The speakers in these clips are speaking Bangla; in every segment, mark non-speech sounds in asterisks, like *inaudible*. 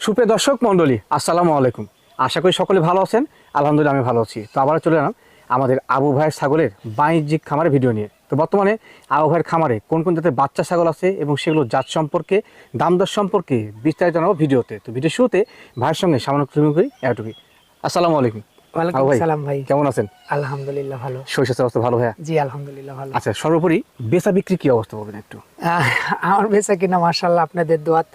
সুপ্রিয় দর্শক, মণ্ডলী, আসসালামু আলাইকুম। আশা করি সকলে ভালো আছেন। আলহামদুলিল্লাহ আমি ভালো আছি। তো আবার চলে এলাম আমাদের আবু ভাইয়ের ছাগলের বাণিজ্যিক খামারের ভিডিও নিয়ে। তো বর্তমানে আবু ভাইয়ের খামারে কোন কোন জাতের বাচ্চা ছাগল আছে এবং সেগুলো জাত সম্পর্কে, দাম দর সম্পর্কে বিস্তারিত জানাব ভিডিওতে। তো ভিডিও শুরুতে ভাইয়ের সঙ্গে সামান্য করি এটুকুই আসসালামু আলাইকুম। ওয়ালাইকুম সালাম ভাই। কেমন আছেন? আলহামদুলিল্লাহ ভালো। শৈশব অবস্থা ভালো ভাইয়া? জি আলহামদুলিল্লাহ ভালো। আচ্ছা সর্বোপরি বেচা বিক্রি কি অবস্থা বলবেন একটু? আমার বেচা কিনা মাশাআল্লাহ আপনাদের দোয়াত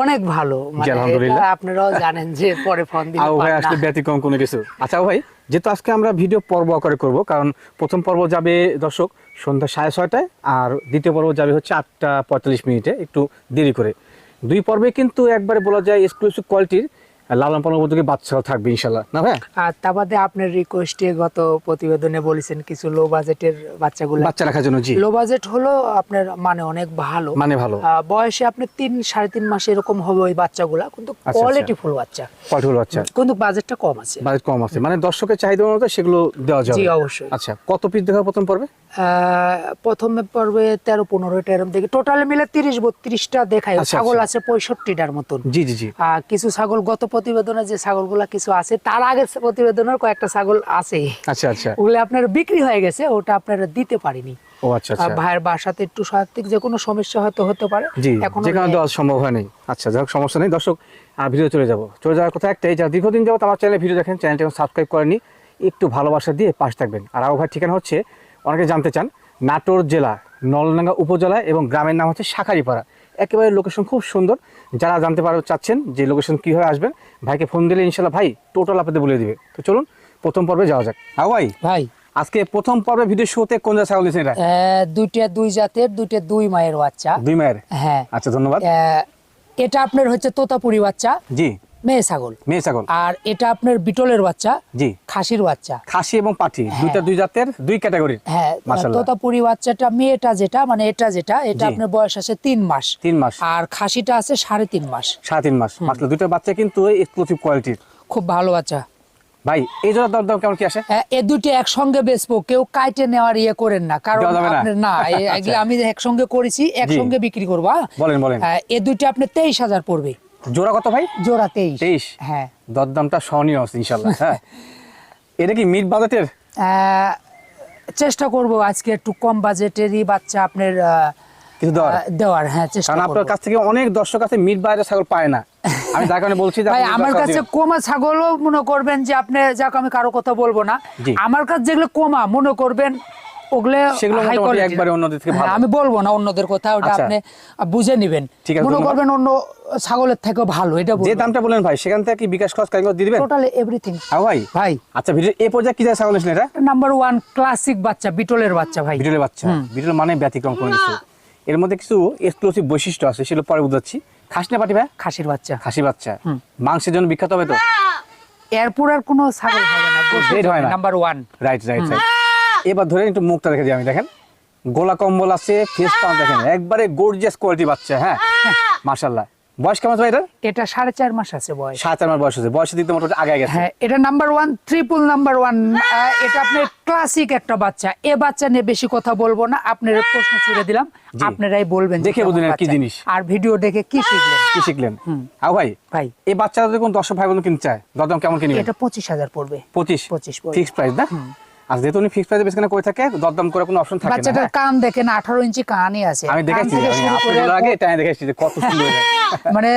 অনেক ভালো। মানে আলহামদুলিল্লাহ। আপনারাও জানেন যে পরে ফোন দিলে আবু ভাই আসলে ব্যতিক্রম কোনো কিছু। আচ্ছা ভাই যেহেতু আজকে আমরা ভিডিও পর্ব আকারে করব কারণ প্রথম পর্ব যাবে দর্শক সন্ধ্যা সাড়ে ছয়টায় আর দ্বিতীয় পর্ব যাবে হচ্ছে আটটা পঁয়তাল্লিশ মিনিটে একটু দেরি করে। দুই পর্বে কিন্তু একবারে বলা যায় এক্সক্লুসিভ কোয়ালিটির লালন পালন উপযোগী থাকবে ইনশাল্লাহ না ভাই? আর তা বাদে আপনার রিকোয়েস্টে গত প্রতিবেদনে বলেছেন কিছু লো বাজেটের বাচ্চাগুলো। বাচ্চা রাখার জন্য জি। লো বাজেট হলো আপনার মানে অনেক ভালো। মানে ভালো। বয়সে আপনি তিন সাড়ে তিন মাস এরকম হবে ওই বাচ্চাগুলা কিন্তু আচ্ছা। কোয়ালিটি ফুল বাচ্চা। বাচ্চা। কিন্তু বাজেটটা কম আছে। বাজেট কম আছে। মানে দর্শকের চাহিদা মতো সেগুলো দেওয়া জি অবশ্যই। আচ্ছা কত পিস দেখা প্রথম পর্বে? প্রথমে পর্বে তেরো পনেরোটা এরকম দেখি। টোটাল মিলে তিরিশ বত্রিশটা দেখায় আচ্ছা, ছাগল আচ্ছা। আছে পঁয়ষট্টিটার মতন। জি জি জি। কিছু ছাগল গত প্রতিবেদনে যে ছাগলগুলা কিছু আছে তার আগের প্রতিবেদনের কয়েকটা ছাগল আছে। আচ্ছা আচ্ছা। ওগুলো আপনার বিক্রি হয়ে গেছে ওটা আপনারা দিতে পারিনি। ও আচ্ছা আচ্ছা। ভাইয়ের বাসাতে একটু সাহিত্যিক যে কোনো সমস্যা হয়তো হতে পারে জি এখন যেখানে দেওয়া সম্ভব হয়নি আচ্ছা যাই হোক সমস্যা নেই। দর্শক আর ভিডিও চলে যাব। চলে যাওয়ার কথা একটাই যারা দীর্ঘদিন যাবত আমার চ্যানেলে ভিডিও দেখেন চ্যানেলটি সাবস্ক্রাইব করেনি একটু ভালোবাসা দিয়ে পাশে থাকবেন। আর আবু ভাই ঠিকানা হচ্ছে অনেকে জানতে চান নাটোর জেলা নলডাঙ্গা উপজেলা এবং গ্রামের নাম হচ্ছে শাখারিপাড়া। একেবারে লোকেশন খুব সুন্দর। যারা জানতে পারো চাচ্ছেন যে লোকেশন কীভাবে আসবেন ভাইকে ফোন দিলে ইনশাল্লাহ ভাই টোটাল আপনাদের বলে দিবে। তো চলুন প্রথম পর্বে যাওয়া যাক। হ্যাঁ ভাই? ভাই। আজকে প্রথম পর্বে ভিডিও শুতে কোন জায়গা ছাগল দিয়েছেন এটা? দুইটা দুই জাতের দুইটা দুই মায়ের বাচ্চা। দুই মায়ের? হ্যাঁ। আচ্ছা ধন্যবাদ। এটা আপনার হচ্ছে তোতাপুরি বাচ্চা। জি। মেয়ে ছাগল। মেয়ে ছাগল। আর এটা আপনার বিটলের বাচ্চা জি। খাসির বাচ্চা। খাসি এবং পাঠি দুইটা দুই জাতের দুই ক্যাটাগরির হ্যাঁ। তোতাপুরি বাচ্চাটা মেয়েটা যেটা মানে এটা যেটা এটা আপনার বয়স আছে তিন মাস। তিন মাস। আর খাসিটা আছে সাড়ে তিন মাস। সাড়ে তিন মাস। মাত্র দুইটা বাচ্চা কিন্তু এক্সক্লুসিভ কোয়ালিটির খুব ভালো বাচ্চা। ভাই এই জন্য দর দাম কেমন কি আসে? হ্যাঁ, এ দুটো একসঙ্গে বেচবো কেউ কাইটে নেওয়ার ইয়ে করেন না কারণ? আপনার না এগুলো আমি একসঙ্গে করেছি একসঙ্গে বিক্রি করব হ্যাঁ? বলেন বলেন। হ্যাঁ, এ দুটো আপনার তেইশ হাজার পড়বে। জোড়া কত ভাই? জোড়া তেইশ। তেইশ? হ্যাঁ। দরদামটা সহনীয় আছে ইনশাল্লাহ হ্যাঁ। *laughs* এটা কি মিড বাজেটের? চেষ্টা করব আজকে একটু কম বাজেটেরই বাচ্চা আপনার কিছু দেওয়ার? দেওয়ার হ্যাঁ চেষ্টা কারণ আপনার কাছ থেকে অনেক দর্শক আছে মিড ছাগল পায় না। আমি যার কারণে বলছি *laughs* ভাই আমার কাছে কোমা ছাগলও মনে করবেন যে আপনি যাক আমি কারও কথা বলব না। আমার কাছে যেগুলো কোমা মনে করবেন ওগুলো সেগুলো মোটামুটি একবারে অন্যদের থেকে হ্যাঁ, ভালো। আমি বলব না অন্যদের কথা ওটা আচ্ছা। আপনি বুঝে নেবেন। মনে করবেন অন্য ছাগলের থেকেও ভালো এটা যে দামটা বলেন ভাই সেখান থেকে কি বিকাশ খরচ কারিগর দিয়ে দিবেন? টোটালি এভরিথিং হ্যাঁ ভাই। ভাই। আচ্ছা ভিডিও এই পর্যায়ে কি জায়গায় ছাগল নিয়েছেন এটা? নাম্বার ওয়ান ক্লাসিক বাচ্চা বিটলের বাচ্চা ভাই। বিটলের বাচ্চা। বিটল মানে ব্যতিক্রম কোনো কিছু। এর মধ্যে কিছু এক্সক্লুসিভ বৈশিষ্ট্য আছে সেগুলো পরে বুঝাচ্ছি। খাসি না পাটি ভাই? খাসির বাচ্চা। খাসি বাচ্চা। মাংসের জন্য বিখ্যাত হবে তো? এরপর আর কোনো ছাগল হবে হয় না। Number one right right right এবার ধরে একটু মুখটা দেখে দিই আমি দেখেন। গোলা কম্বল আছে ফেস পাম্প দেখেন। একবারে গর্জিয়াস কোয়ালিটি বাচ্চা হ্যাঁ? মাশাল্লাহ বয়স কেমন ভাই এটা এটা সাড়ে চার মাস আছে বয়স। সাত চার মাস বয়স আছে বয়সের দিক দিয়ে মোটামুটি আগে গেছে। হ্যাঁ এটা number one triple number one এটা আপনার ক্লাসিক একটা বাচ্চা। এ বাচ্চা নিয়ে বেশি কথা বলব না। আপনার প্রশ্ন ছুড়ে দিলাম। আপনারাই বলবেন দেখে বুঝলেন আর কি জিনিস। আর ভিডিও দেখে কি শিখলেন? কি শিখলেন? আও ভাই ভাই। এই বাচ্চারা যদি কোন দর্শক ভাই বোন কিনতে চায় দরদাম কেমন কিনবেন এটা পঁচিশ হাজার পড়বে। পঁচিশ। পঁচিশ ফিক্স প্রাইস না? আর যেহেতু উনি ফিক্স প্রাইসে করে থাকে দরদাম করে কোনো অপশন থাকে না বাচ্চাটার হ্যাঁ? কান দেখেন আঠারো ইঞ্চি কানই আছে। আমি দেখেছি আপনার আগে দেখেছি যে কত সুন্দর *laughs* মানে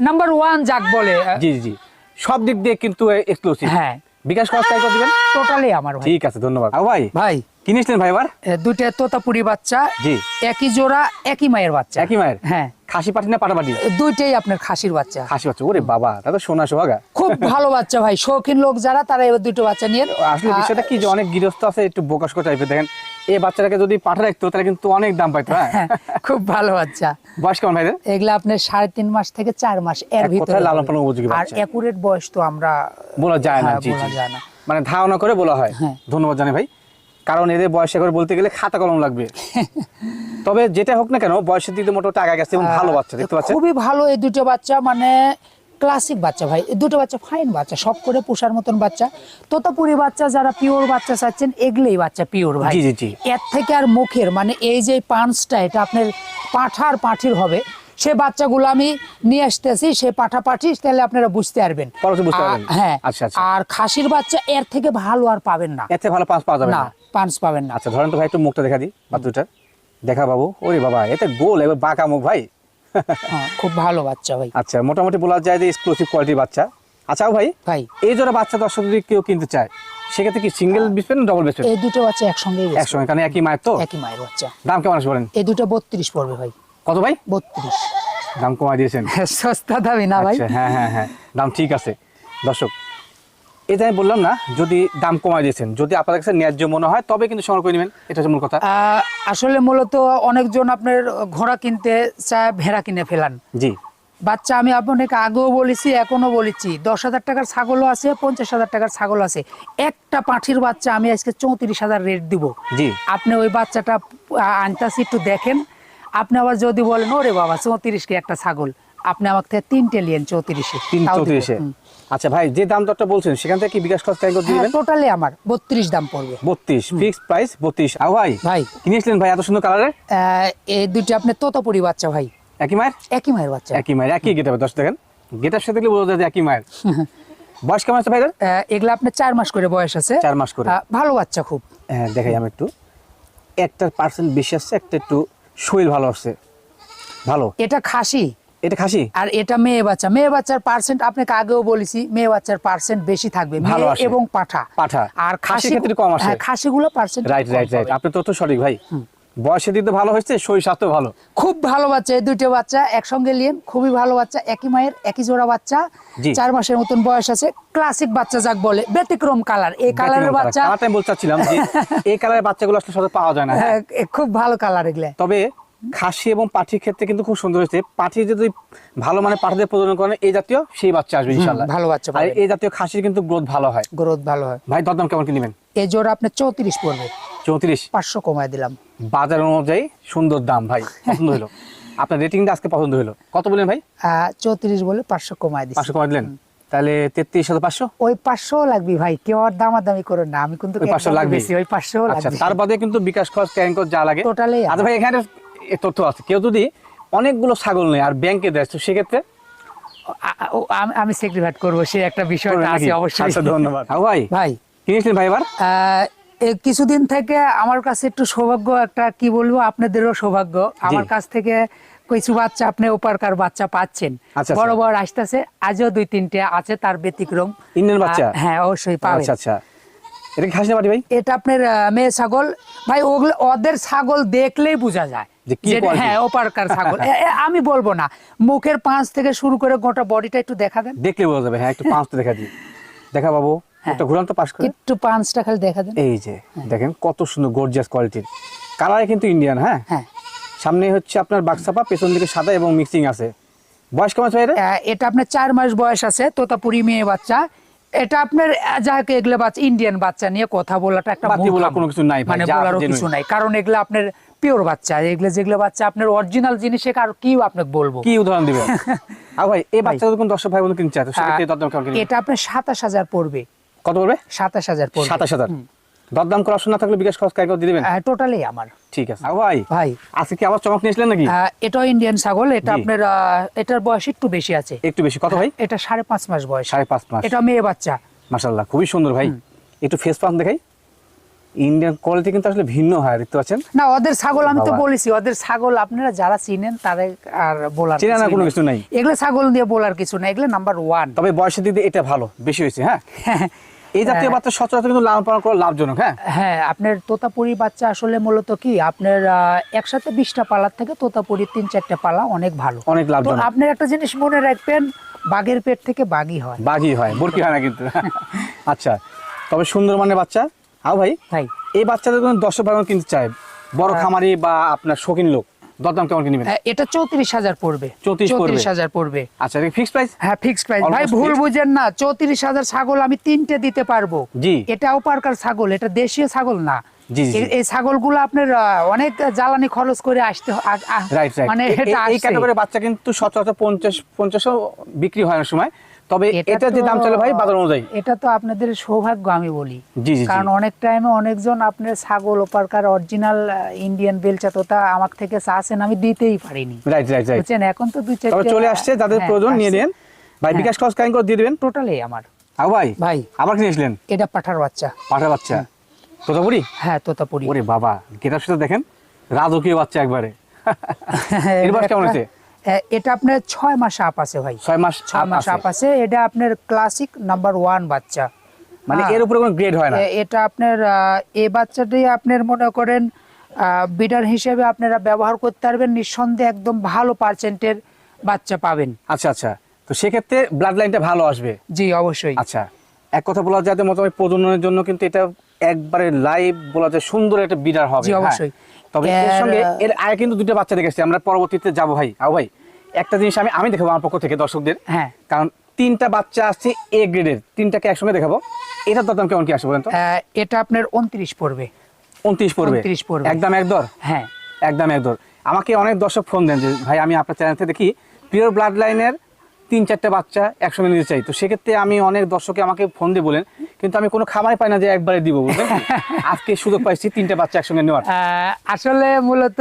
নাম্বার ওয়ান যাক বলে জি জি সব দিক দিয়ে কিন্তু এক্সক্লুসিভ হ্যাঁ। বিকাশ খরচ তাই করে দিবেন টোটালি আমার ভাই। ঠিক আছে ধন্যবাদ। আও ভাই ভাই। কিনেছিলেন ভাই এবার? দুইটা তোতাপুরি বাচ্চা জি। একই জোড়া একই মায়ের বাচ্চা। একই মায়ের? হ্যাঁ। খাসি পাটি না পাটাপাটি? দুইটাই আপনার খাসির বাচ্চা। খাসি বাচ্চা ওরে বাবা তা তো সোনা সোহাগা। খুব ভালো বাচ্চা ভাই শৌখিন লোক যারা তারা এবার দুটো বাচ্চা নিয়ে আসলে বিষয়টা কি যে অনেক গৃহস্থ আছে একটু বোকাস করে টাইপের দেখেন এই বাচ্চাটাকে যদি পাঠা রাখতো তাহলে কিন্তু অনেক দাম পাইতো হ্যাঁ? হ্যাঁ, খুব ভালো বাচ্চা। বয়স কেমন ভাইদের? এগুলা আপনার সাড়ে তিন মাস থেকে চার মাস এর এক ভিতরে লালন পালন উপযোগী আর একুরেট বয়স তো আমরা বলা যায় না হ্যাঁ, জি বলা যায় না। মানে ধারণা করে বলা হয়। হ্যাঁ। ধন্যবাদ জানাই ভাই। কারণ এদের বয়সে করে বলতে গেলে খাতা কলম লাগবে। তবে যেটা হোক না কেন বয়সের দিক মোটামুটি আগা গেছে এবং ভালো বাচ্চা দেখতে পাচ্ছেন? খুবই ভালো এই দুটো বাচ্চা মানে ক্লাসিক বাচ্চা ভাই। এই দুটো বাচ্চা ফাইন বাচ্চা সব করে পোষার মতন বাচ্চা। তোতাপুরি বাচ্চা যারা পিওর বাচ্চা চাচ্ছেন এগুলোই বাচ্চা পিওর ভাই। জি, জি, জি। এর থেকে আর মুখের মানে এই যে পাঁচটা এটা আপনার পাঁঠার পাঁঠির হবে। সে বাচ্চাগুলো আমি নিয়ে আসতেছি সে পাঠা পাঠাপাঠি তাহলে আপনারা বুঝতে পারবেন। বুঝতে পারবেন। হ্যাঁ আচ্ছা, আচ্ছা। আর খাসির বাচ্চা এর থেকে ভালো আর পাবেন না। এর থেকে ভালো পাঁচ পাওয়া যাবে না। পাঁচ পাবেন না। আচ্ছা ধরেন তো ভাই একটু মুখটা দেখা দিই বাচ্চাটা দেখা পাবো ওরে বাবা এতে গোল এবার বাঁকা মুখ ভাই। হ্যাঁ, খুব ভালো বাচ্চা ভাই। আচ্ছা মোটামুটি বলা যায় যে এক্সক্লুসিভ কোয়ালিটির বাচ্চা। আচ্ছা ভাই ভাই। এই জোড়া বাচ্চা দর্শক যদি কেউ কিনতে চায় সেক্ষেত্রে কি সিঙ্গেল বেচবেন ডবল বেচবেন? এই দুটো বাচ্চা একসঙ্গে একসঙ্গে কারণ একই মায়ের তো? একই মায়ের বাচ্চা। দাম কেমন আসবে বলেন? এই দুটো বত্রিশ পড়বে ভাই। কত ভাই? বত্রিশ। দাম কমাই দিয়েছেন। *laughs* সস্তা দামি না ভাই। আচ্ছা হ্যাঁ হ্যাঁ হ্যাঁ দাম ঠিক আছে। দর্শক এটা আমি বললাম না যদি দাম কমাই দিয়েছেন যদি আপনাদের কাছে ন্যায্য মনে হয় তবে কিন্তু সংগ্রহ করে নেবেন এটা হচ্ছে মূল কথা। আসলে মূলত অনেকজন আপনার ঘোড়া কিনতে চায় ভেড়া কিনে ফেলান। জি। বাচ্চা আমি আপনাকে আগেও বলেছি এখনও বলেছি দশ হাজার টাকার ছাগলও আছে পঞ্চাশ হাজার টাকার ছাগল আছে। একটা পাঠির বাচ্চা আমি আজকে চৌত্রিশ হাজার রেট দিব। জি। আপনি ওই বাচ্চাটা আনতাছি একটু দেখেন। আপনি আবার যদি বলেন ওরে বাবা চৌত্রিশ কে একটা ছাগল? আপনি আমার থেকে তিনটে লিয়েন চৌত্রিশে। তিন চৌত্রিশে। আচ্ছা ভাই যে দাম দরটা বলছেন সেখান থেকে কি বিকাশ খরচ করে হ্যাঁ দিবেন? টোটালি আমার বত্রিশ দাম পড়বে। বত্রিশ ফিক্সড প্রাইস বত্রিশ। আও ভাই ভাই। কিনেছিলেন ভাই এত সুন্দর কালারের আহ, এই দুইটা আপনি তোতাপুরি বাচ্চা ভাই। একই মায়ের? একই মায়ের বাচ্চা। একই মায়ের একই গেটাবে দশ দেখেন। গেটার সাথে দেখলে বোঝা যায় একই মায়ের। *laughs* বয়স কেমন আছে ভাই এগুলা আপনার চার মাস করে বয়স আছে। চার মাস করে। ভালো বাচ্চা খুব। হ্যাঁ দেখাই আমি একটু। একটা পার্সেন্ট বেশি আসছে একটা একটু শরীর ভালো আছে ভালো। এটা খাসি। এটা খাসি? আর এটা মেয়ে বাচ্চা। মেয়ে বাচ্চার পার্সেন্ট আপনাকে আগেও বলেছি মেয়ে বাচ্চার পার্সেন্ট বেশি থাকবে মেয়ে এবং পাঠা। পাঠা। আর খাসি ক্ষেত্রে কম আসে। হ্যাঁ খাসিগুলো পার্সেন্ট রাইট রাইট রাইট আপনি সঠিক ভাই। বয়সের দিক দিয়ে ভালো হয়েছে শরীর স্বাস্থ্য ভালো। খুব ভালো বাচ্চা এই দুটো বাচ্চা একসঙ্গে খুবই ভালো বাচ্চা একই মায়ের একই জোড়া বাচ্চা। চার মাসের মতন বয়স আছে ক্লাসিক বাচ্চা যাক বলে ব্যতিক্রম কালার এই কালারের বাচ্চা আমি বলতে চাচ্ছিলাম *laughs* এই কালারের বাচ্চাগুলো আসলে সাথে পাওয়া যায় না। হ্যাঁ। খুব ভালো কালার এগুলা। তবে খাসি এবং পাঠির ক্ষেত্রে কিন্তু খুব সুন্দর হয়েছে। পাঠি যদি ভালো মানে পাঠিদের প্রজনন করেন এই জাতীয় সেই বাচ্চা আসবে ইনশাল্লাহ ভালো বাচ্চা আর এই জাতীয় খাসির কিন্তু গ্রোথ ভালো হয়। গ্রোথ ভালো হয়। ভাই দরদাম কেমন কি নেবেন? এই জোড়া আপনার চৌত্রিশ পড়বে। চৌত্রিশ? পাঁচশো কমায় দিলাম। বাজার অনুযায়ী সুন্দর দাম ভাই পছন্দ হলো। *laughs* আপনার রেটিংটা আজকে পছন্দ হলো। কত বললেন ভাই? চৌত্রিশ বলে পাঁচশো কমায় দিচ্ছি পাঁচশো কমাই দিলেন। তাহলে তেত্রিশ হাজার পাঁচশো? ওই পাঁচশো লাগবে ভাই। কেউ আর দামাদামি করে না। আমি কিন্তু ওই 500 একদম লাগবে? ওই পাঁচশো আচ্ছা লাগবে। তার বাদে কিন্তু বিকাশ খরচ খরচ যা লাগে। Totally আচ্ছা ভাই এখানে তথ্য আছে। কেউ যদি অনেকগুলো ছাগল নেয় আর ব্যাংকে দেয় তো সেক্ষেত্রে আমি- সেক্রিফাইড করব সে একটা করবেন আছে অবশ্যই। আচ্ছা ধন্যবাদ। *laughs* ভাই। ভাই কিনেছিলেন ভাই এবার? কিছুদিন থেকে আমার কাছে একটু সৌভাগ্য একটা কি বলব আপনাদেরও সৌভাগ্য। আমার কাছ থেকে কিছু বাচ্চা আপনি ওপারকার বাচ্চা পাচ্ছেন। আচ্ছা, বড় আচ্ছা। বড় আসতেছে আজও দুই তিনটে আছে তার ব্যতিক্রম। ইন্ডিয়ান বাচ্চা? হ্যাঁ অবশ্যই পাবেন। আচ্ছা আচ্ছা। এটা খাসি না ভাই? এটা আপনার মেয়ে ছাগল। ভাই ওগুলো ওদের ছাগল দেখলেই বোঝা যায়? হ্যাঁ ওপারকার ছাগল। আমি বলব না। মুখের পাঁচ থেকে শুরু করে গোটা বডিটা একটু দেখা দেন। দেখলে বোঝা যাবে হ্যাঁ একটু পাঁচটা দেখা দিই। দেখা বাবু হ্যাঁ। একটা ঘুরান তো পাশ করে। একটু পাঁচটা খালি দেখা দেন। এই যে দেখেন কত সুন্দর গর্জিয়াস কোয়ালিটির কালারে কিন্তু ইন্ডিয়ান হ্যাঁ? হ্যাঁ। সামনে হচ্ছে আপনার বাক্সাপা পেছন দিকে সাদা এবং মিক্সিং আছে। বয়স কেমন এটা আপনার চার মাস বয়স আছে তোতাপুরি মেয়ে বাচ্চা। এটা আপনার যাকে এগুলো বাচ্চা ইন্ডিয়ান বাচ্চা নিয়ে কথা বলাটা একটা কোনো কিছু নাই মানে বলারও কিছু নাই। কারণ এগুলো আপনার পিওর বাচ্চা এগুলো যেগুলো বাচ্চা আপনার অরিজিনাল জিনিসে আর কি আপনাকে বলব? কি উদাহরণ দিবেন? *laughs* আর ভাই এই বাচ্চা যখন দর্শক ভাই বন্ধু কিনতে চায় তো সেক্ষেত্রে দরদাম কেমন এটা আপনার সাতাশ হাজার পড়বে। কত পড়বে? সাতাশ হাজার পড়বে। সাতাশ হাজার। দরদাম করার অপশন না থাকলে বিকাশ খরচ কাই করে দিয়ে দিবেন? টোটালি আমার। ঠিক আছে। ভাই ভাই। আজকে কি আবার চমক নিয়েছিলেন নাকি? আহ, এটাও ইন্ডিয়ান ছাগল এটা আপনার এটার বয়স একটু বেশি আছে। একটু বেশি। কত ভাই? এটা সাড়ে পাঁচ মাস বয়স। সাড়ে পাঁচ মাস। এটা মেয়ে বাচ্চা। মাশাল্লাহ খুবই সুন্দর ভাই। একটু ফেস পাস দেখাই। ইন্ডিয়ান কোয়ালিটি কিন্তু আসলে ভিন্ন হয় দেখতে পাচ্ছেন? না ওদের ছাগল আমি তো বলেছি ওদের ছাগল আপনারা যারা চিনেন তারা আর বলার চেনা না কোনো কিছু নাই। এগুলো ছাগল দিয়ে বলার কিছু না এগুলো নাম্বার ওয়ান তবে বয়সের দিক এটা ভালো বেশি হয়েছে হ্যাঁ এই জাতীয় বাচ্চা সচরাচর কিন্তু লালন পালন করা লাভজনক হ্যাঁ? হ্যাঁ আপনার তোতাপুরি বাচ্চা আসলে মূলত কি? আপনার একসাথে বিশটা পালার থেকে তোতাপুরি তিন চারটা পালা অনেক ভালো। অনেক লাভজনক। আপনার একটা জিনিস মনে রাখবেন বাঘের পেট থেকে বাঘই হয়। বাঘই হয় বরকি হয় না কিন্তু। *laughs* আচ্ছা তবে সুন্দর মানের বাচ্চা। আও ভাই ভাই। এই বাচ্চাদের কোনো দর্শক ভাই বোন কিনতে চায় বড় খামারি বা আপনার শৌখিন লোক। দরদাম কেমন কিনবেন এটা চৌত্রিশ হাজার পড়বে। 34 পড়বে। চৌত্রিশ হাজার পড়বে। আচ্ছা এটা ফিক্স প্রাইস হ্যাঁ ফিক্স প্রাইস ভাই ভুল বুঝেন না চৌত্রিশ হাজার ছাগল আমি তিনটে দিতে পারব। জি। এটাও পারকার ছাগল এটা দেশীয় ছাগল না। এই- ছাগলগুলো আপনার অনেক জ্বালানি খরচ করে আসতে মানে এটা এই ক্যাটাগরির বাচ্চা কিন্তু সচরাচর পঞ্চাশ পঞ্চাশও বিক্রি হয় সময়। তবে এটা যে দাম চলে ভাই বাজার অনুযায়ী? এটা তো আপনাদের সৌভাগ্য আমি বলি। কারণ অনেক টাইমে অনেকজন আপনার ছাগল ওপারকার অরিজিনাল ইন্ডিয়ান বেলচা তোতা আমার থেকে আমি দিতেই পারিনি। রাইট রাইট রাইট বুঝছেন? এখন তো দুই চলে আসছে যাদের হ্যাঁ, প্রয়োজন নিয়ে। নেন। ভাই হ্যাঁ। বিকাশ খরচ কাইন করে দিয়ে দিবেন? টোটালি আমার। আও ভাই ভাই। আবার এটা পাঠার বাচ্চা। পাঠা বাচ্চা? তোতাপুরি? হ্যাঁ তোতাপুরি। ওরে বাবা গেটার সাথে দেখেন রাজকীয় বাচ্চা একবারে। *laughs* এর বয়স কেমন হ্যাঁ, এটা আপনার ছয় মাস আপ আছে ভাই। ছয় মাস ছয় মাস। আপ আছে। এটা আপনার ক্লাসিক নাম্বার ওয়ান বাচ্চা। মানে হ্যাঁ। এর উপরে কোনো গ্রেড হয় না? এটা আপনার আহ, এই বাচ্চাটি আপনার মনে করেন বিডার হিসেবে আপনারা ব্যবহার করতে পারবেন। নিঃসন্দেহে একদম ভালো পার্সেন্টের বাচ্চা পাবেন। আচ্ছা আচ্ছা। তো সেক্ষেত্রে ব্লাড লাইনটা ভালো আসবে? জি অবশ্যই। আচ্ছা। এক কথা বলা যায় মোটামুটি প্রজননের জন্য কিন্তু এটা একবারে লাইভ বলা যায় সুন্দর একটা বিডার হবে। জি, হ্যাঁ। অবশ্যই। তবে এর সঙ্গে এর আগে কিন্তু দুটো বাচ্চা দেখেছি আমরা পরবর্তীতে যাব ভাই। আও ভাই একটা জিনিস আমি আমি দেখাবো আমার পক্ষ থেকে দর্শকদের। হ্যাঁ। কারণ তিনটা বাচ্চা আসছে এ গ্রেডের তিনটাকে একসঙ্গে দেখাবো। এটার দাম কেমন কি আসবে বলেন তো? আহ, এটা আপনার উনত্রিশ পড়বে। উনত্রিশ পড়বে? 29 পড়বে। একদম এক দর হ্যাঁ। একদম এক দর আমাকে অনেক দর্শক ফোন দেন যে ভাই আমি আপনার চ্যানেল থেকে দেখি পিওর ব্লাড লাইনের তিন চারটে বাচ্চা একসঙ্গে নিতে চাই। তো সেক্ষেত্রে আমি অনেক দর্শকে আমাকে ফোন দিয়ে বলেন কিন্তু আমি কোনো খামারে পাই না যে একবারে দিব বুঝলেন? *laughs* আজকে সুযোগ পাইছি তিনটে বাচ্চা একসঙ্গে নেওয়ার। আসলে মূলত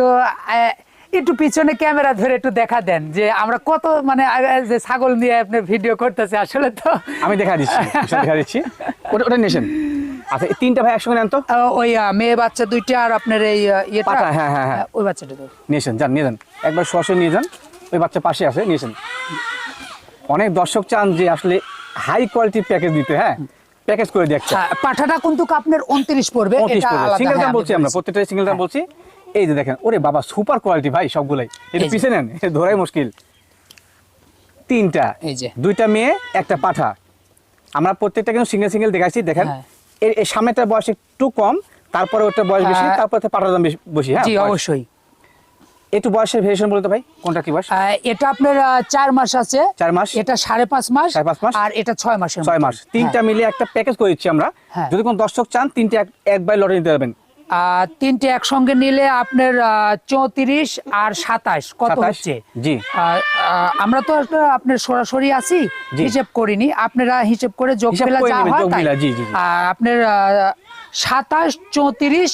একটু পিছনে ক্যামেরা ধরে একটু দেখা দেন যে আমরা কত মানে যে ছাগল নিয়ে আপনি ভিডিও করতেছে আসলে তো। আমি দেখা দিচ্ছি দেখা দিচ্ছি। ওটা ওটা নেছেন আচ্ছা তিনটা ভাই একসঙ্গে নেন তো? ওই মেয়ে বাচ্চা দুইটা আর আপনার এই ইয়েটা। হ্যাঁ, হ্যাঁ, হ্যাঁ। ওই বাচ্চাটা তো নিয়েছেন যান নিয়ে যান। একবার সরাসরি নিয়ে যান ওই বাচ্চা পাশে আছে নিয়েছেন অনেক দর্শক চান যে আসলে হাই কোয়ালিটির প্যাকেজ দিতে হ্যাঁ? প্যাকেজ করে একটা। হ্যাঁ, পাঠাটা কিন্তু আপনার উনত্রিশ পড়বে এটা আলাদা, সিঙ্গেল হ্যাঁ, দাম বলছি আমরা প্রত্যেকটা সিঙ্গেল দাম হ্যাঁ। বলছি। এই যে দেখেন ওরে বাবা সুপার কোয়ালিটি ভাই সবগুলাই। এটা পিছে নেন এ ধরাই মুশকিল। তিনটা এই যে। দুইটা মেয়ে একটা পাঠা। আমরা প্রত্যেকটা কিন্তু সিঙ্গেল সিঙ্গেল দেখাচ্ছি দেখেন। হ্যাঁ। এর এই সামনেটা বয়স একটু কম তারপরে ওটা বয়স বেশি তারপরে পাঠার দাম বেশি বেশি হ্যাঁ? জি অবশ্যই। একটু বয়সের ভেরিয়েশন বলতে ভাই কোনটা কি বয়স এটা আপনার চার মাস আছে চার মাস এটা সাড়ে পাঁচ মাস সাড়ে পাঁচ মাস? আর এটা ছয় মাসের ছয় মাস তিনটা মিলে একটা প্যাকেজ করে দিচ্ছি আমরা হ্যাঁ। যদি কোনো দর্শক চান তিনটে এক- একবার লটে নিতে পারবেন হ্যাঁ। তিনটে একসঙ্গে নিলে আপনার চৌত্রিশ আর সাতাশ কত 27? হচ্ছে জি। আমরা তো আপনার সরাসরি আছি। হিসেব করিনি আপনারা হিসেব করে যোগ করে যা হয়। মিলা, আপনার সাতাশ চৌত্রিশ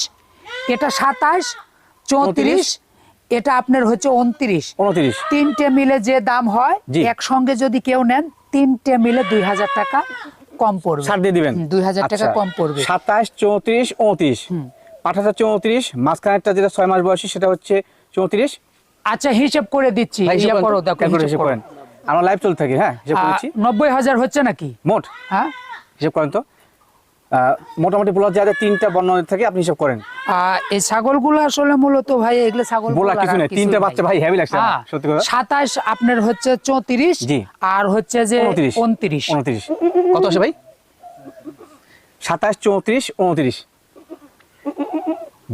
এটা সাতাশ চৌত্রিশ এটা আপনার হচ্ছে উনত্রিশ। উনত্রিশ। তিনটে মিলে যে দাম হয় জি। একসঙ্গে যদি কেউ নেন তিনটে মিলে দুই হাজার টাকা কম পড়বে। ছাড় দিয়ে দিবেন। দুই হাজার টাকা আচ্ছা, কম পড়বে। সাতাশ চৌত্রিশ উনত্রিশ। পাঠাটা চৌত্রিশ মাঝখানেরটা যেটা ছয় মাস বয়সী সেটা হচ্ছে চৌত্রিশ। আচ্ছা হিসেব করে দিচ্ছি। করেন। আমরা লাইভ চলতে থাকি হ্যাঁ নব্বই হাজার হচ্ছে নাকি? মোট। হ্যাঁ? হিসেব করেন তো। মোটামুটি বলা যায় তিনটা বর্ণ থাকে আপনি হিসেব করেন। এই ছাগলগুলো আসলে মূলত ভাই এগুলো ছাগল বলা কিছু নেই। তিনটা বাচ্চা ভাই হেভি লাগছে সত্যি কথা। সাতাশ আপনার হচ্ছে চৌত্রিশ জি। আর হচ্ছে যে উনত্রিশ। উনত্রিশ। উনত্রিশ। কত আসে ভাই? সাতাশ চৌত্রিশ উনত্রিশ।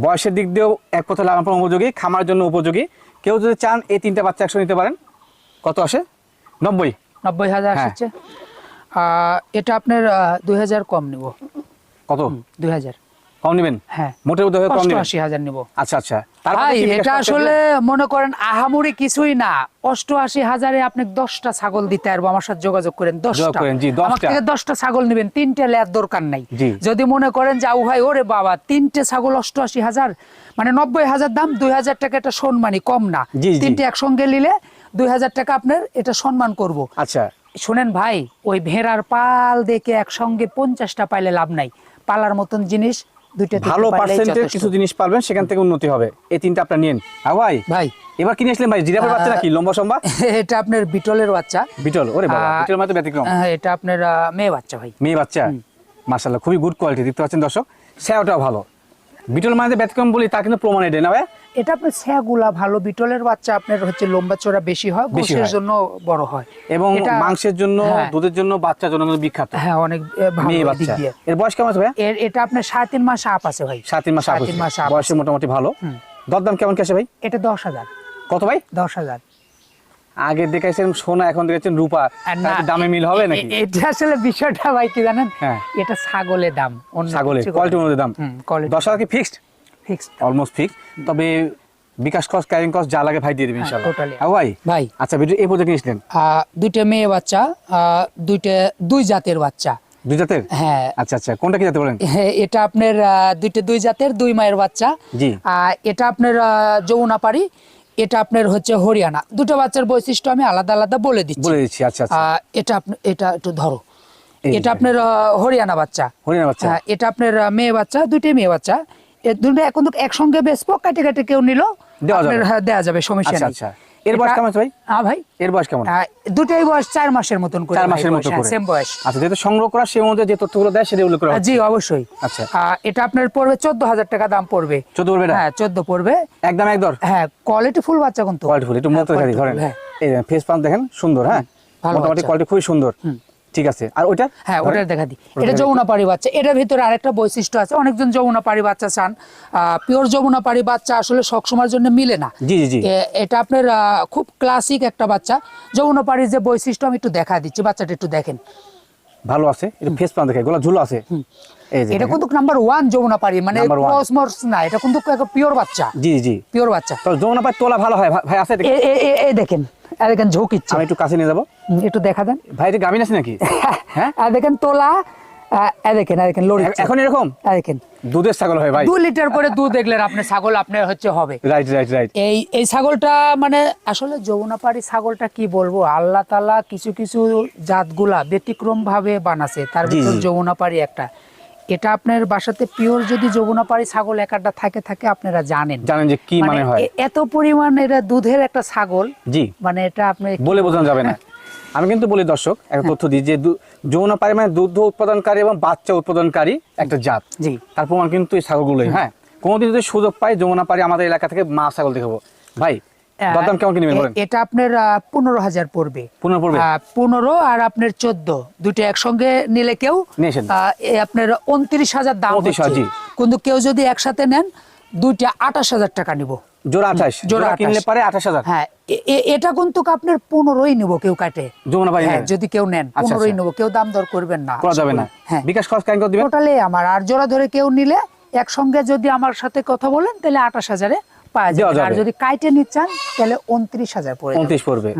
বয়সের দিক দিয়েও এক কথা লালন পালন উপযোগী খামার জন্য উপযোগী। কেউ যদি চান এই তিনটা বাচ্চা একশো নিতে পারেন। কত আসে? নব্বই। নব্বই হাজার হ্যাঁ। আসছে। আহ, এটা আপনার দুই হাজার কম নিব। কত? দুই হাজার। কম নেবেন? হ্যাঁ। মোটের মধ্যে কম নেবেন? অষ্টআশি হাজার নিব। আচ্ছা আচ্ছা। ভাই এটা আসলে মনে করেন আহামরি কিছুই না। অষ্টআশি হাজারে আপনি দশটা ছাগল দিতে পারব। আমার সাথে যোগাযোগ করেন দশটা। আমার থেকে দশটা ছাগল নেবেন তিনটে লেয়ার দরকার নাই। যদি মনে করেন যাও ভাই ওরে বাবা তিনটে ছাগল অষ্টআশি হাজার মানে নব্বই হাজার দাম দুই হাজার টাকা এটা সম্মানই কম না। তিনটে একসঙ্গে নিলে দুই হাজার টাকা আপনার এটা সম্মান করব। আচ্ছা। শোনেন ভাই ওই ভেড়ার পাল দেখে একসঙ্গে পঞ্চাশটা পাইলে লাভ নাই। পালার মতন জিনিস দুইটা ভালো পার্সেন্টের কিছু জিনিস পারবেন সেখান থেকে উন্নতি হবে। এই তিনটা আপনি নিন হ্যাঁ ভাই ভাই। এবার কিনে আসলেন ভাই জিরাফের বাচ্চা নাকি? লম্বা সম্বা? *laughs* এটা আপনার বিটলের বাচ্চা। বিটল ওরে বাবা বিটল মাত্র ব্যতিক্রম। হ্যাঁ, এটা আপনার মেয়ে বাচ্চা ভাই। মেয়ে বাচ্চা? মাশাআল্লাহ খুবই গুড কোয়ালিটি দেখতে পাচ্ছেন দর্শক। স্যাওটাও ভালো। বিটল মানে ব্যতিক্রম বলি তা কিন্তু প্রমাণ এটা না ভাই। এটা আপনার ভালো বিটলের বাচ্চা আপনার হচ্ছে লম্বা চড়া বেশি হয় গোশের জন্য বড় হয়। এবং মাংসের জন্য হ্যাঁ, দুধের জন্য বাচ্চার জন্য বিখ্যাত। হ্যাঁ অনেক ভালো বাচ্চা। এর বয়স কেমন আছে ভাই এর এটা আপনার সাড়ে তিন মাস আপ আছে ভাই। সাত তিন মাস সাড়ে আপ তিন মাস আপ বয়সে মোটামুটি ভালো। দরদাম কেমন ভাই? এটা দশ হাজার। কত ভাই? দশ হাজার। আগে দেখাইছেন সোনা এখন দেখেছেন রূপা। দামে মিল হবে নাকি? এটা আসলে বিষয়টা ভাই কি জানেন? হ্যাঁ। এটা ছাগলের দাম অন্য ছাগলের কোয়ালিটি অনুযায়ী দাম। দশ হাজার কি ফিক্সড অলমোস্ট ফিক্স তবে বিকাশ ক্যারিং যা লাগে ভাই দিয়ে দেবেন ইনশাআল্লাহ। totally। হ্যাঁ ভাই? ভাই। আচ্ছা ভিডিও এই পর্যন্ত আহ, দুইটা মেয়ে বাচ্চা দুইটা দুই জাতের বাচ্চা। দুই জাতের? হ্যাঁ। আচ্ছা আচ্ছা কোনটা কি জাতে বলেন? হ্যাঁ, এটা আপনার আহ, দুইটা দুই জাতের দুই মায়ের বাচ্চা। জি। এটা আপনার যমুনাপাড়ি এটা আপনার হচ্ছে হরিয়ানা। দুটো বাচ্চার বৈশিষ্ট্য আমি আলাদা আলাদা বলে দিচ্ছি। বলে দিচ্ছি আচ্ছা আচ্ছা। এটা এটা একটু ধরো। এটা আপনার হরিয়ানা বাচ্চা। হরিয়ানা বাচ্চা। হ্যাঁ এটা আপনার মেয়ে বাচ্চা দুইটাই মেয়ে বাচ্চা। দুটো এখন তো একসঙ্গে বেসবো কাটে কাটে কেউ নিল দেওয়া যাবে। হ্যাঁ, দেওয়া যাবে সমস্যা আচ্ছা নেই। আচ্ছা। এর বয়স কেমন ভাই? হ্যাঁ ভাই। এর বয়স কেমন? আহ, দুটোই বয়স চার মাসের মতন করে চার মাসের মতো হ্যাঁ, করে। সেম বয়স। আচ্ছা যেহেতু সংগ্রহ করা সেই মধ্যে যে তথ্যগুলো দেয় সেটা উল্লেখ করা জি অবশ্যই। আচ্ছা। এটা আপনার পড়বে চোদ্দ হাজার টাকা দাম পড়বে। চোদ্দ পড়বে এটা? হ্যাঁ চোদ্দ পড়বে। একদম এক দর হ্যাঁ কোয়ালিটি ফুল বাচ্চা কিন্তু। কোয়ালিটি ফুল একটু হ্যাঁ, quality ধরেন। হ্যাঁ। এই ফেস পাম্প দেখেন সুন্দর হ্যাঁ? মোটামুটি কোয়ালিটি খুবই সুন্দর। ঠিক আছে। আর ওটা হ্যাঁ ওটার ওটা দেখা দিই। এটা যমুনা পাড়ি বাচ্চা। এটার ভিতরে আরেকটা বৈশিষ্ট্য আছে। অনেকজন যমুনা পাড়ি বাচ্চা চান। পিওর যমুনা পাড়ি বাচ্চা আসলে সবসময়ের জন্য মিলে না। জি জি জি। এটা আপনার খুব ক্লাসিক একটা বাচ্চা। যমুনা পাড়ির যে বৈশিষ্ট্য আমি একটু দেখা দিচ্ছি। বাচ্চাটা একটু দেখেন। ভালো আছে। এটা ফেস পান দেখে। গলা ঝুলো আছে। এটা। কিন্তু নাম্বার ওয়ান যমুনা পাড়ি মানে। না এটা কিন্তু পিওর বাচ্চা। জি জি। পিওর বাচ্চা। তো যমুনা পাই তোলা ভালো হয় ভাই- আছে এই দেখেন দেখেন ঝুঁকিচ্ছে আমি একটু কাছে নিয়ে যাব। একটু দেখা দেন। ভাই এটা গামিন আছে নাকি? *laughs* হ্যাঁ? আর দেখেন তোলা দেখেন দেখেন লড়ি এখন এরকম? দেখেন। দুধের ছাগল হয় ভাই। দু লিটার করে দুধ দেখলেন আপনি ছাগল আপনার হচ্ছে হবে। রাইট রাইট রাইট এই এই ছাগলটা মানে আসলে যমুনাপাড়ি ছাগলটা কি বলব? আল্লাহ কিছু কিছু জাতগুলা ব্যতিক্রম ভাবে বানাছে। তার ভিতর। যমুনাপাড়ি একটা। এটা আপনার বাসাতে পিওর যদি যমুনাপাড়ি ছাগল একটা থাকে থাকে আপনারা জানেন। জানেন যে কি মানে হয়। এত পরিমাণ এটা দুধের একটা ছাগল। জি। মানে এটা আপনি বলে বোঝানো যাবে না। *laughs* আমি কিন্তু বলি দর্শক একটা তথ্য দিই যে দু- যৌন মানে দুধ উৎপাদনকারী এবং বাচ্চা উৎপাদনকারী একটা জাত। জি। তার প্রমাণ কিন্তু এই ছাগলগুলোই হ্যাঁ? কোনোদিন যদি সুযোগ পাই যমুনা পারি আমাদের এলাকা থেকে মা ছাগল দেখাবো। ভাই কেমন এটা আপনার পনেরো হাজার পড়বে। পনেরো পড়বে? পনেরো আর আপনার চোদ্দ। দুটো একসঙ্গে নিলে কেউ আপনার উনত্রিশ হাজার দাম 29 হচ্ছে। জি। কিন্তু কেউ যদি একসাথে নেন দুইটা আঠাশ হাজার টাকা নিব। জোড়া আঠাশ। জোড়া জোড়া কিনলে পারে আঠাশ হাজার। হ্যাঁ এটা কিন্তু আপনার পনেরোই নিব কেউ কাটে। যমুনা হ্যাঁ যদি কেউ নেন আচ্ছা, পনেরোই আচ্ছা। নিব কেউ দাম দর করবেন না। করা যাবে না। হ্যাঁ। বিকাশ খরচ কেন করে আমার। আর জোড়া ধরে কেউ নিলে একসঙ্গে যদি আমার সাথে কথা বলেন তাহলে আঠাশ হাজারে পাওয়া যাবে। আর যদি কাইটে নিচ্ছেন তাহলে উনত্রিশ হাজার পড়বে উনত্রিশ পড়বে।